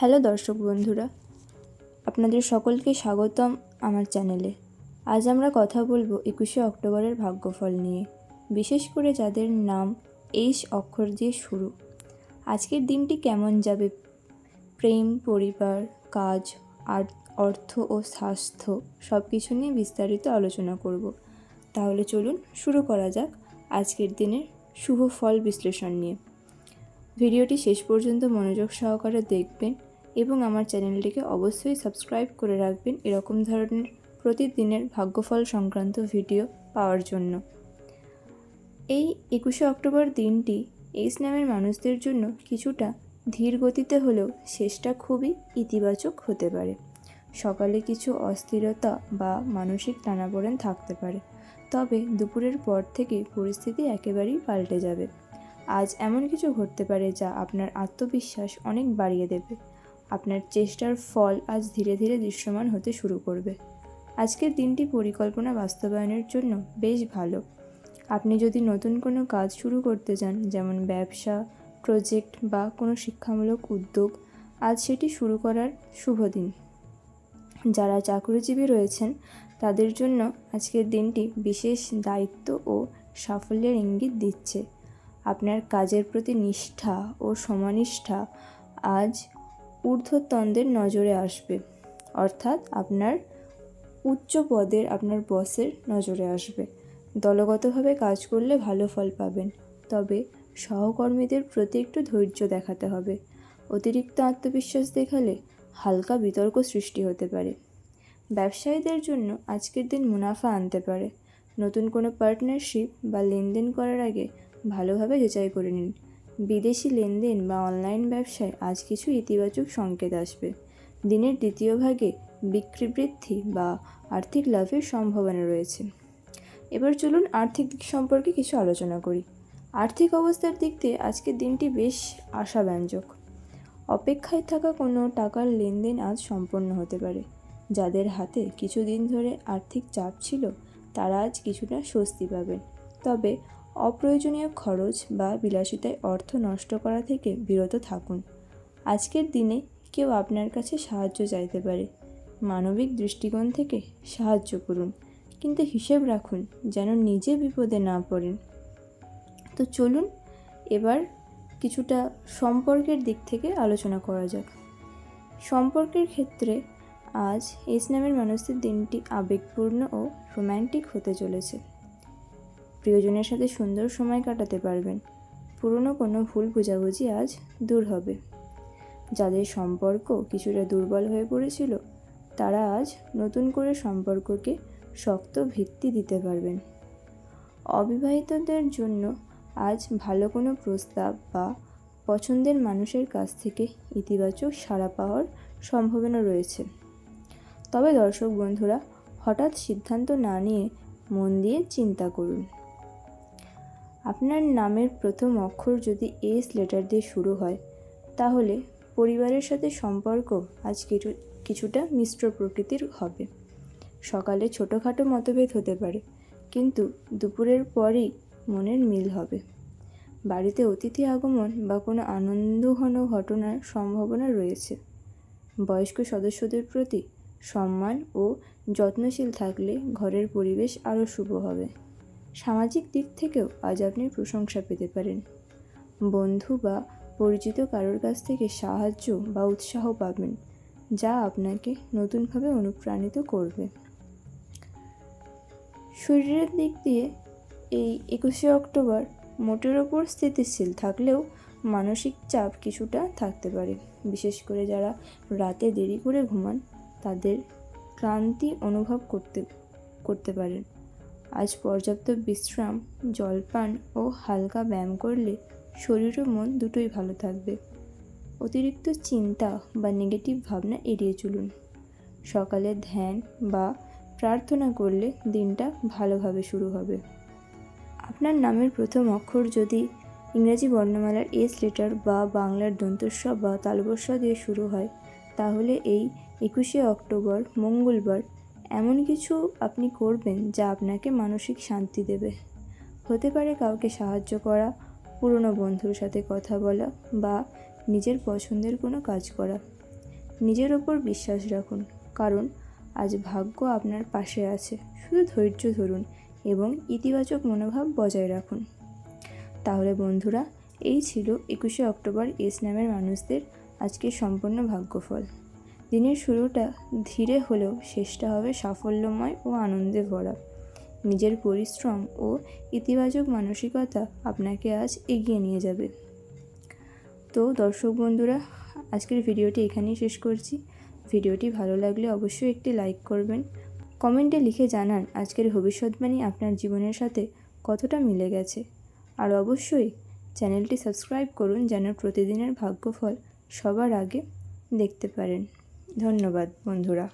Hello দর্শক বন্ধুরা, আপনাদের সকলকে স্বাগতম আমার চ্যানেলে। আজ আমরা কথা বলব একুশে অক্টোবরের ভাগ্যফল নিয়ে, বিশেষ করে যাদের নাম এইচ অক্ষর দিয়ে শুরু। আজকের দিনটি কেমন যাবে? প্রেম, পরিবার, কাজ, আর অর্থ ও স্বাস্থ্য সব কিছু নিয়ে বিস্তারিত আলোচনা করব। তাহলে চলুন শুরু করা যাক আজকের দিনের শুভ ফল বিশ্লেষণ নিয়ে। ভিডিওটি শেষ পর্যন্ত মনোযোগ সহকারে দেখবেন এবং আমার চ্যানেলটিকে অবশ্যই সাবস্ক্রাইব করে রাখবেন এরকম ধরনের প্রতিদিনের ভাগ্যফল সংক্রান্ত ভিডিও পাওয়ার জন্য। এই একুশে অক্টোবর দিনটি এইস নামের মানুষদের জন্য কিছুটা ধীর গতিতে হলেও শেষটা খুবই ইতিবাচক হতে পারে। সকালে কিছু অস্থিরতা বা মানসিক টানাপোড়েন থাকতে পারে, তবে দুপুরের পর থেকে পরিস্থিতি একেবারেই পাল্টে যাবে। আজ এমন কিছু ঘটতে পারে যা আপনার আত্মবিশ্বাস অনেক বাড়িয়ে দেবে। আপনার চেষ্টার ফল আজ ধীরে ধীরে দৃশ্যমান হতে শুরু করবে। আজকের দিনটি পরিকল্পনা বাস্তবায়নের জন্য বেশ ভালো। আপনি যদি নতুন কোনো কাজ শুরু করতে চান, যেমন ব্যবসা, প্রজেক্ট বা কোনো শিক্ষামূলক উদ্যোগ, আজ সেটি শুরু করার শুভ দিন। যারা চাকরিজীবী রয়েছেন, তাদের জন্য আজকের দিনটি বিশেষ দায়িত্ব ও সাফল্যের ইঙ্গিত দিচ্ছে। আপনার কাজের প্রতি নিষ্ঠা ও সমানিষ্ঠা আজ ঊর্ধ্বতনদের নজরে আসবে। অর্থাৎ আপনার উচ্চ পদের আপনার বসের নজরে আসবে। দলগতভাবে কাজ করলে ভালো ফল পাবেন। তবে সহকর্মীদের প্রতি একটু ধৈর্য দেখাতে হবে। অতিরিক্ত আত্মবিশ্বাস দেখালে হালকা বিতর্ক সৃষ্টি হতে পারে। ব্যবসায়ীদের জন্য আজকের দিন মুনাফা আনতে পারে। নতুন কোনো পার্টনারশিপ বা লেনদেন করার আগে ভালোভাবে যাচাই করে নিন। বিদেশি লেনদেন বা অনলাইন ব্যবসায় আজ কিছু ইতিবাচক সংকেত আসবে। দিনের দ্বিতীয় ভাগে বিক্রি বৃদ্ধি বা আর্থিক লাভের সম্ভাবনা রয়েছে। এবার চলুন আর্থিক দিক সম্পর্কে কিছু আলোচনা করি। আর্থিক অবস্থার দিক দিয়ে আজকের দিনটি বেশ আশাব্যঞ্জক। অপেক্ষায় থাকা কোনো টাকার লেনদেন আজ সম্পন্ন হতে পারে। যাদের হাতে কিছুদিন ধরে আর্থিক চাপ ছিল, তারা আজ কিছুটা স্বস্তি পাবেন। তবে অপ্রয়োজনীয় খরচ বা বিলাসিতায় অর্থ নষ্ট করা থেকে বিরত থাকুন। আজকের দিনে কেউ আপনার কাছে সাহায্য চাইতে পারে। মানবিক দৃষ্টিকোণ থেকে সাহায্য করুন, কিন্তু হিসেব রাখুন যেন নিজে বিপদে না পড়েন। তো চলুন, এবার কিছুটা সম্পর্কের দিক থেকে আলোচনা করা যাক। সম্পর্কের ক্ষেত্রে আজ এস নামের মানুষদের দিনটি আবেগপূর্ণ ও রোম্যান্টিক হতে চলেছে। প্রিয়জনের সাথে সুন্দর সময় কাটাতে পারবেন। পুরনো কোনো ভুল বোঝাবুঝি আজ দূর হবে। যাদের সম্পর্ক কিছুটা দুর্বল হয়ে পড়েছিল, তারা আজ নতুন করে সম্পর্ককে শক্ত ভিত্তি দিতে পারবেন। অবিবাহিতদের জন্য আজ ভালো কোনো প্রস্তাব বা পছন্দের মানুষের কাছ থেকে ইতিবাচক সাড়া পাওয়ার সম্ভাবনা রয়েছে। তবে দর্শক বন্ধুরা, হঠাৎ সিদ্ধান্ত না নিয়ে মন দিয়ে চিন্তা করুন। আপনার নামের প্রথম অক্ষর যদি এস লেটার দিয়ে শুরু হয়, তাহলে পরিবারের সাথে সম্পর্ক আজ কিছু কিছুটা মিশ্র প্রকৃতির হবে। সকালে ছোটোখাটো মতভেদ হতে পারে, কিন্তু দুপুরের পরেই মনের মিল হবে। বাড়িতে অতিথি আগমন বা কোনো আনন্দঘন ঘটনার সম্ভাবনা রয়েছে। বয়স্ক সদস্যদের প্রতি সম্মান ও যত্নশীল থাকলে ঘরের পরিবেশ আরও শুভ হবে। সামাজিক দিক থেকেও আজ আপনি প্রশংসা পেতে পারেন। বন্ধু বা পরিচিত কারোর কাছ থেকে সাহায্য বা উৎসাহ পাবেন, যা আপনাকে নতুনভাবে অনুপ্রাণিত করবে। শরীরের দিক দিয়ে এই একুশে অক্টোবর মোটের ওপর স্থিতিশীল থাকলেও মানসিক চাপ কিছুটা থাকতে পারে। বিশেষ করে যারা রাতে দেরি করে ঘুমান, তাদের ক্লান্তি অনুভব করতে করতে পারেন। আজ পর্যাপ্ত বিশ্রাম, জলপান ও হালকা ব্যায়াম করলে শরীর ও মন দুটোই ভালো থাকবে। অতিরিক্ত চিন্তা বা নেগেটিভ ভাবনা এড়িয়ে চলুন। সকালে ধ্যান বা প্রার্থনা করলে দিনটা ভালোভাবে শুরু হবে। আপনার নামের প্রথম অক্ষর যদি ইংরেজি বর্ণমালার এস লেটার বা বাংলার দন্তস্ব বা তালবস্য দিয়ে শুরু হয়, তাহলে এই একুশে অক্টোবর মঙ্গলবার এমন কিছু আপনি করবেন যা আপনাকে মানসিক শান্তি দেবে। হতে পারে কাউকে সাহায্য করা, পুরনো বন্ধুর সাথে কথা বলা বা নিজের পছন্দের কোনো কাজ করা। নিজের ওপর বিশ্বাস রাখুন, কারণ আজ ভাগ্য আপনার পাশে আছে। শুধু ধৈর্য ধরুন এবং ইতিবাচক মনোভাব বজায় রাখুন। তাহলে বন্ধুরা, এই ছিল একুশে অক্টোবর এস নামের মানুষদের আজকের সম্পূর্ণ ভাগ্যফল। দিনের শুরুটা ধীরে হলেও শেষটা হবে সাফল্যময় ও আনন্দে ভরা। নিজের পরিশ্রম ও ইতিবাচক মানসিকতা আপনাকে আজ এগিয়ে নিয়ে যাবে। তো দর্শক বন্ধুরা, আজকের ভিডিওটি এখানেই শেষ করছি। ভিডিওটি ভালো লাগলে অবশ্যই একটি লাইক করবেন। কমেন্টে লিখে জানান আজকের ভবিষ্যৎবাণী আপনার জীবনের সাথে কতটা মিলে গেছে। আর অবশ্যই চ্যানেলটি সাবস্ক্রাইব করুন যেন প্রতিদিনের ভাগ্যফল সবার আগে দেখতে পারেন। ধন্যবাদ বন্ধুরা।